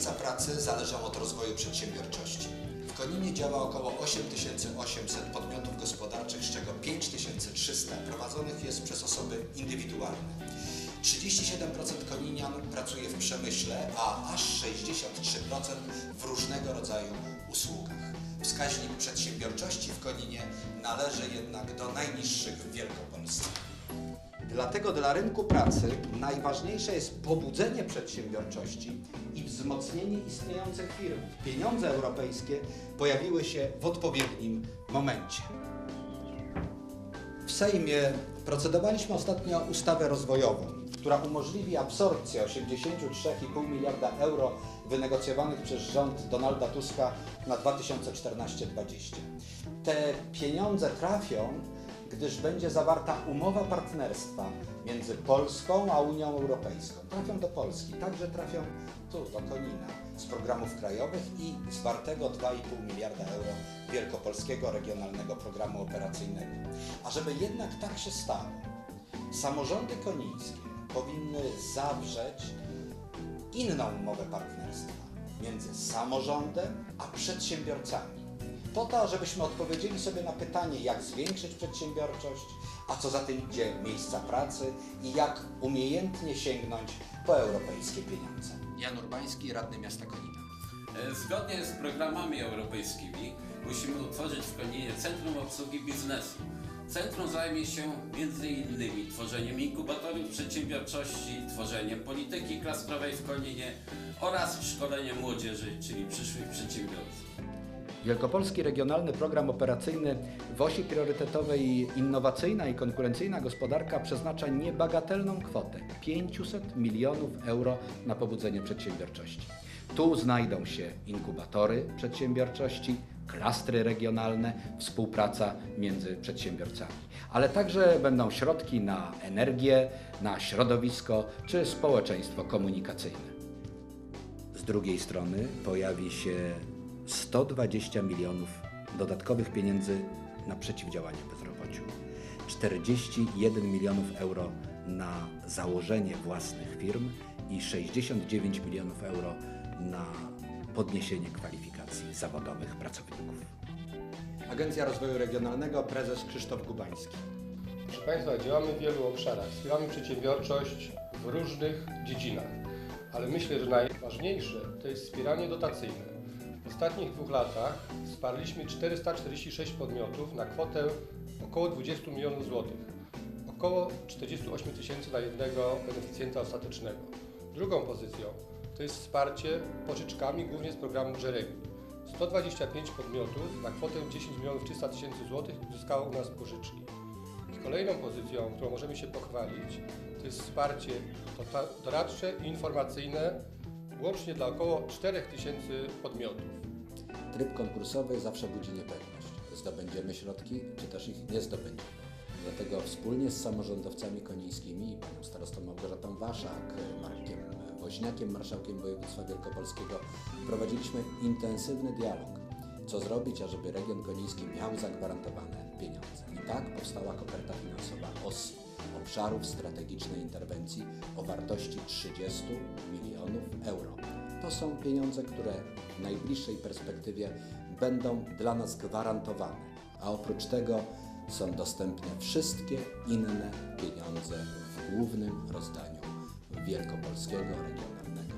miejsca pracy zależą od rozwoju przedsiębiorczości. W Koninie działa około 8800 podmiotów gospodarczych, z czego 5300 prowadzonych jest przez osoby indywidualne. 37% koninian pracuje w przemyśle, a aż 63% w różnego rodzaju usługach. Wskaźnik przedsiębiorczości w Koninie należy jednak do najniższych w Wielkopolsce. Dlatego dla rynku pracy najważniejsze jest pobudzenie przedsiębiorczości i wzmocnienie istniejących firm. Pieniądze europejskie pojawiły się w odpowiednim momencie. W Sejmie procedowaliśmy ostatnio ustawę rozwojową, która umożliwi absorpcję 83,5 miliarda euro wynegocjowanych przez rząd Donalda Tuska na 2014-2020. Te pieniądze trafią, gdyż będzie zawarta umowa partnerstwa między Polską a Unią Europejską. Trafią do Polski, także trafią tu, do Konina, z programów krajowych i zwartego 2,5 miliarda euro Wielkopolskiego Regionalnego Programu Operacyjnego. A żeby jednak tak się stało, samorządy konińskie powinny zawrzeć inną umowę partnerstwa między samorządem a przedsiębiorcami. Po to, żebyśmy odpowiedzieli sobie na pytanie, jak zwiększyć przedsiębiorczość, a co za tym idzie miejsca pracy i jak umiejętnie sięgnąć po europejskie pieniądze. Jan Urbański, radny miasta Konina. E, Zgodnie z programami europejskimi musimy utworzyć w Koninie Centrum Obsługi Biznesu. Centrum zajmie się m.in. tworzeniem inkubatorów przedsiębiorczości, tworzeniem polityki klaskowej w Koninie oraz szkoleniem młodzieży, czyli przyszłych przedsiębiorców. Wielkopolski Regionalny Program Operacyjny w osi priorytetowej innowacyjna i konkurencyjna gospodarka przeznacza niebagatelną kwotę 500 milionów euro na pobudzenie przedsiębiorczości. Tu znajdą się inkubatory przedsiębiorczości, klastry regionalne, współpraca między przedsiębiorcami, ale także będą środki na energię, na środowisko czy społeczeństwo komunikacyjne. Z drugiej strony pojawi się 120 milionów dodatkowych pieniędzy na przeciwdziałanie bezrobociu, 41 milionów euro na założenie własnych firm i 69 milionów euro na podniesienie kwalifikacji zawodowych pracowników. Agencja Rozwoju Regionalnego, prezes Krzysztof Gubański. Proszę Państwa, działamy w wielu obszarach. Wspieramy przedsiębiorczość w różnych dziedzinach, ale myślę, że najważniejsze to jest wspieranie dotacyjne. W ostatnich dwóch latach wsparliśmy 446 podmiotów na kwotę około 20 milionów złotych, około 48 tysięcy na jednego beneficjenta ostatecznego. Drugą pozycją to jest wsparcie pożyczkami głównie z programu Jeremy. 125 podmiotów na kwotę 10 milionów 300 tysięcy złotych uzyskało u nas pożyczki. Kolejną pozycją, którą możemy się pochwalić, to jest wsparcie dota- doradcze i informacyjne łącznie dla około 4 tysięcy podmiotów. Tryb konkursowy zawsze budzi niepewność. Zdobędziemy środki, czy też ich nie zdobędziemy. Dlatego wspólnie z samorządowcami konińskimi i panią starostą Małgorzatą Waszak, Markiem Woźniakiem, marszałkiem województwa wielkopolskiego, prowadziliśmy intensywny dialog. Co zrobić, ażeby region koniński miał zagwarantowane pieniądze. I tak powstała koperta finansowa OSI, Obszarów Strategicznej Interwencji o wartości 30 milionów euro. To są pieniądze, które w najbliższej perspektywie będą dla nas gwarantowane, a oprócz tego są dostępne wszystkie inne pieniądze w głównym rozdaniu Wielkopolskiego Regionalnego